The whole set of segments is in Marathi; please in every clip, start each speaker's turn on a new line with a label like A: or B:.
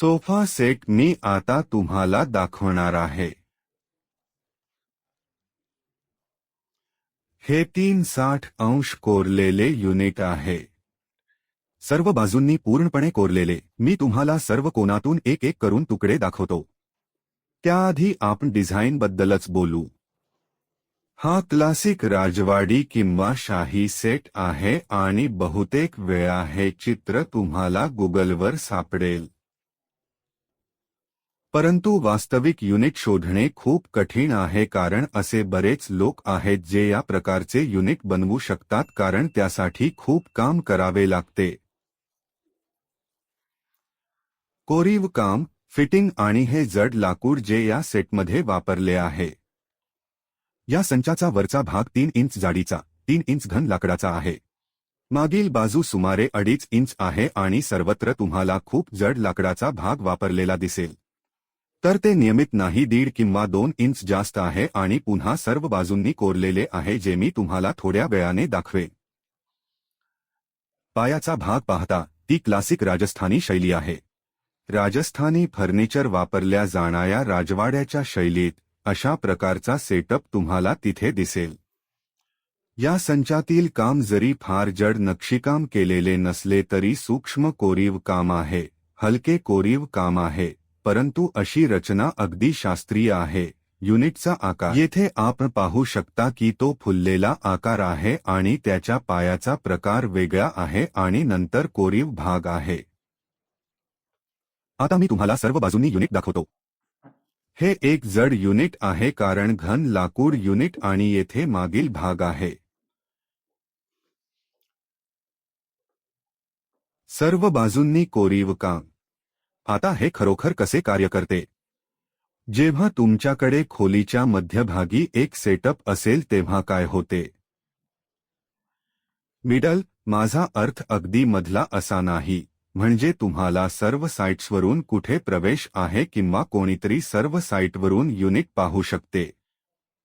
A: सोफा सेट मी आता तुम्हाला दाखवणार आहे. हे तीन साठ अंश कोरलेले युनिट आहे. सर्व बाजूंनी पूर्णपणे कोरलेले. मी तुम्हाला सर्व कोनातून एक एक करून तुकडे दाखवतो. त्याआधी आपण डिझाईन बद्दलच बोलू. हा क्लासिक राजवाडी किंवा शाही सेट आहे आणि बहुतेक वेळा हे चित्र तुम्हाला गुगलवर सापडेल. परंतु वास्तविक युनिट शोधणे खूप कठीण आहे कारण असे बरेच लोक आहेत जे या प्रकारचे युनिट बनवू शकतात कारण त्यासाठी खूप काम करावे लागते. कोरीव काम फिटिंग आणि हे जड लाकूड जे या सेटमध्ये वापरले आहे. या संचाचा वरचा भाग तीन इंच जाडीचा तीन इंच घन लाकडाचा आहे. मागील बाजू सुमारे अडीच इंच आहे आणि सर्वत्र तुम्हाला खूप जड लाकडाचा भाग वापरलेला दिसेल. तर ते नियमित नाही दीड किंवा दोन इंच जास्त आहे आणि पुन्हा सर्व बाजूंनी कोरलेले आहे जे मी तुम्हाला थोड्या वेळाने दाखवे पायाचा भाग पाहता ती क्लासिक राजस्थानी शैली आहे. राजस्थानी फर्निचर वापरल्या जाणाऱ्या राजवाड्याच्या शैलीत अशा प्रकारचा सेटअप तुम्हाला तिथे दिसेल. या संचातील काम जरी फार जड नक्षीकाम केलेले नसले तरी सूक्ष्म कोरीव काम आहे हलके कोरीव काम आहे. परंतु अशी रचना अगदी शास्त्रीय आहे. युनिटचा आकार येथे आपण पाहू शकता की तो फुललेला आकार आहे आणि त्याच्या पायाचा प्रकार वेगळा आहे आणि नंतर कोरीव भाग आहे. आता मी तुम्हाला सर्व बाजूंनी युनिट दाखवतो. हे एक जड युनिट आहे कारण घन लाकूड युनिट आणि येथे मागील भाग आहे. सर्व बाजूंनी कोरीव काम. आता हे खरोखर कसे कार्य करते? जेव्हा तुमच्याकडे खोलीच्या मध्यभागी एक सेटअप असेल तेव्हा काय होते? मिडल माझा अर्थ अगदी मधला असा नाही. म्हणजे तुम्हाला सर्व साइट्सवरून कुठे प्रवेश आहे किंवा कोणीतरी सर्व साइटवरून युनिट पाहू शकते.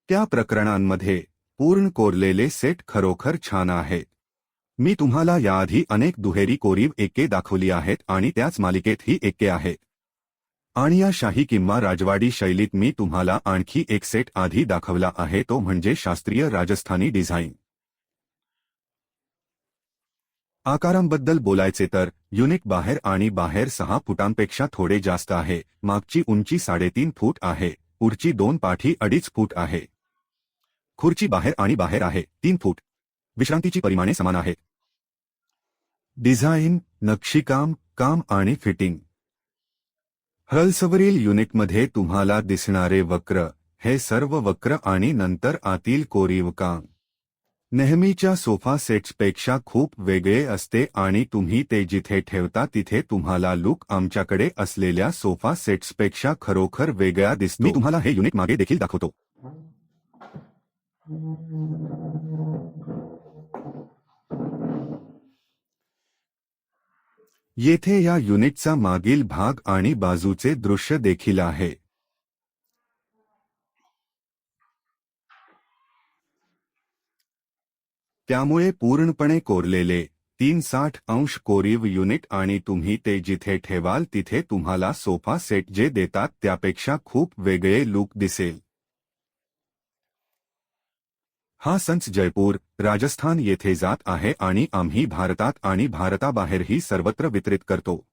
A: त्या प्रकरणांमध्ये पूर्ण कोरलेले सेट खरोखर छान आहेत मी तुम्हाला याआधी अनेक दुहेरी कोरीव एके दाखवली आहेत आणि त्याच मालिकेत ही एके आहेत आणि या शाही किंवा राजवाडी शैलीत मी तुम्हाला आणखी एक सेट आधी दाखवला आहे तो म्हणजे शास्त्रीय राजस्थानी डिझाईन आकारांबद्दल बोलायचे तर युनिट बाहेर आणि बाहेर सहा फुटांपेक्षा थोडे जास्त आहे मागची उंची साडेतीन फूट आहे पुढची दोन पाठी अडीच फूट आहे. खुर्ची बाहेर आणि बाहेर आहे तीन फूट. विश्रांतीची परिमाणे समान आहेत. डिझाईन नक्षीकाम काम आणि फिटिंग. हल्सवरील युनिटमध्ये तुम्हाला दिसणारे वक्र हे सर्व वक्र आणि नंतर आतील कोरीव काम नेहमीच्या सोफा सेट्सपेक्षा खूप वेगळे असते आणि तुम्ही ते जिथे ठेवता तिथे तुम्हाला लुक आमच्याकडे असलेल्या सोफा सेट्सपेक्षा खरोखर वेगळा दिसतो. मी तुम्हाला हे युनिट मागे देखील दाखवतो. येथे या युनिटचा मागील भाग आणि बाजूचे दृश्य देखील आहे. त्यामुळे पूर्णपणे कोरलेले तीन साठ अंश कोरीव युनिट आणि तुम्ही ते जिथे ठेवाल तिथे तुम्हाला सोफा सेट जे देतात त्यापेक्षा खूप वेगळे लुक दिसेल. हा संच जयपूर राजस्थान येथे जात आहे आणि आम्ही भारतात आणि भारताबाहेरही सर्वत्र वितरित करतो.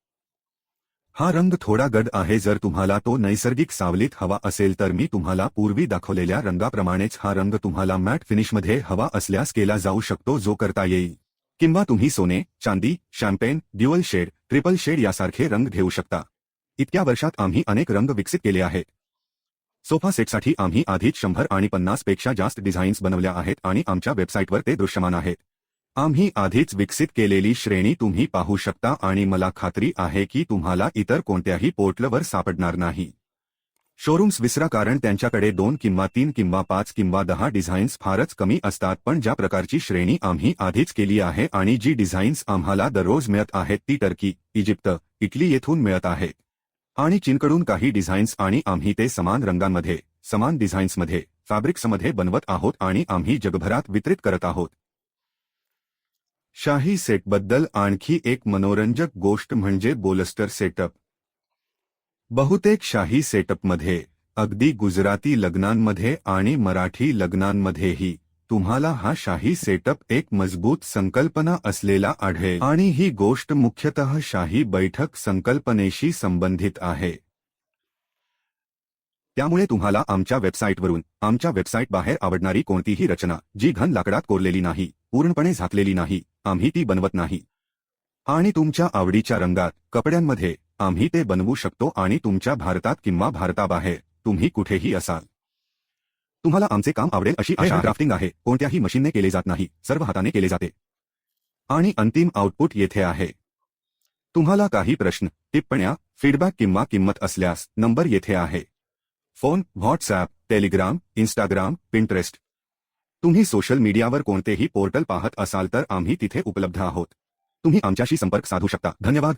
A: हा रंग थोडा गड आहे जर तुम्हाला तो नैसर्गिक सावलीत हवा असेल तर मी तुम्हाला पूर्वी दाखवलेल्या रंगाप्रमाणेच हा रंग तुम्हाला मॅट फिनिशमध्ये हवा असल्यास केला जाऊ शकतो जो करता येईल. किंवा तुम्ही सोने चांदी champagne dual shade triple shade यासारखे रंग घेऊ शकता. इतक्या वर्षात आम्ही अनेक रंग विकसित केले आहेत. सोफा सेटसाठी आम्ही आधीच शंभर आणि पन्नासपेक्षा जास्त डिझाईन्स बनवल्या आहेत आणि आमच्या वेबसाईटवर ते दृश्यमान आहेत. आम्ही आधीच विकसित केलेली श्रेणी तुम्ही पाहू शकता आणि मला खात्री आहे की तुम्हाला इतर कोणत्याही पोर्टलवर सापडणार नाही. शोरूम्स विसरा कारण त्यांच्याकडे दोन किंवा तीन किंवा पाच किंवा दहा डिझाईन्स फारच कमी असतात पण ज्या प्रकारची श्रेणी आम्ही आधीच केली आहे आणि जी डिझाईन्स आम्हाला दररोज मिळत आहेत ती टर्की इजिप्त इटली येथून मिळत आहेत आणि चीनकडून काही डिझाईन्स आणि आम्ही ते समान रंगांमध्ये, समान डिझाईन्समध्ये फॅब्रिक्समध्ये बनवत आहोत आणि आम्ही जगभरात वितरित करत आहोत. शाही सेटबद्दल आणखी एक मनोरंजक गोष्ट म्हणजे बोलस्टर सेटअप. बहुतेक शाही सेटअप सेटअपमध्ये, अगदी गुजराती लग्नांमध्ये आणि मराठी लग्नांमध्येही तुम्हाला हा शाही सेटअप एक मजबूत संकल्पना असलेला आढळेल आणि ही गोष्ट मुख्यतः शाही बैठक संकल्पनेशी संबंधित आहे. त्यामुळे तुम्हाला आमच्या वेबसाईटवरून आमच्या वेबसाईट बाहेर आवडणारी कोणतीही रचना जी घन लाकडात कोरलेली नाही पूर्णपणे झाकलेली नाही आम्ही ती बनवत नाही. आणि तुमच्या आवडीच्या रंगात कपड्यांमध्ये आम्ही ते बनवू शकतो आणि तुमच्या भारतात किंवा भारताबाहेर तुम्ही कुठेही असाल. तुम्हाला आमचे काम आवडेल अशी आशा ड्राफ्टिंग आहे. कोणत्याही मशीनने केले जात नाही. सर्व हाताने केले जाते. आणि अंतिम आउटपुट येथे आहे. तुम्हाला काही प्रश्न टिप्पण्या फीडबॅक किंवा किंमत असल्यास नंबर येथे आहे. Phone WhatsApp Telegram Instagram Pinterest तुम्ही सोशल मीडियावर कोणतेही पोर्टल पाहत असाल तर आम्ही तिथे उपलब्ध आहोत. तुम्ही आमच्याशी संपर्क साधू शकता. धन्यवाद.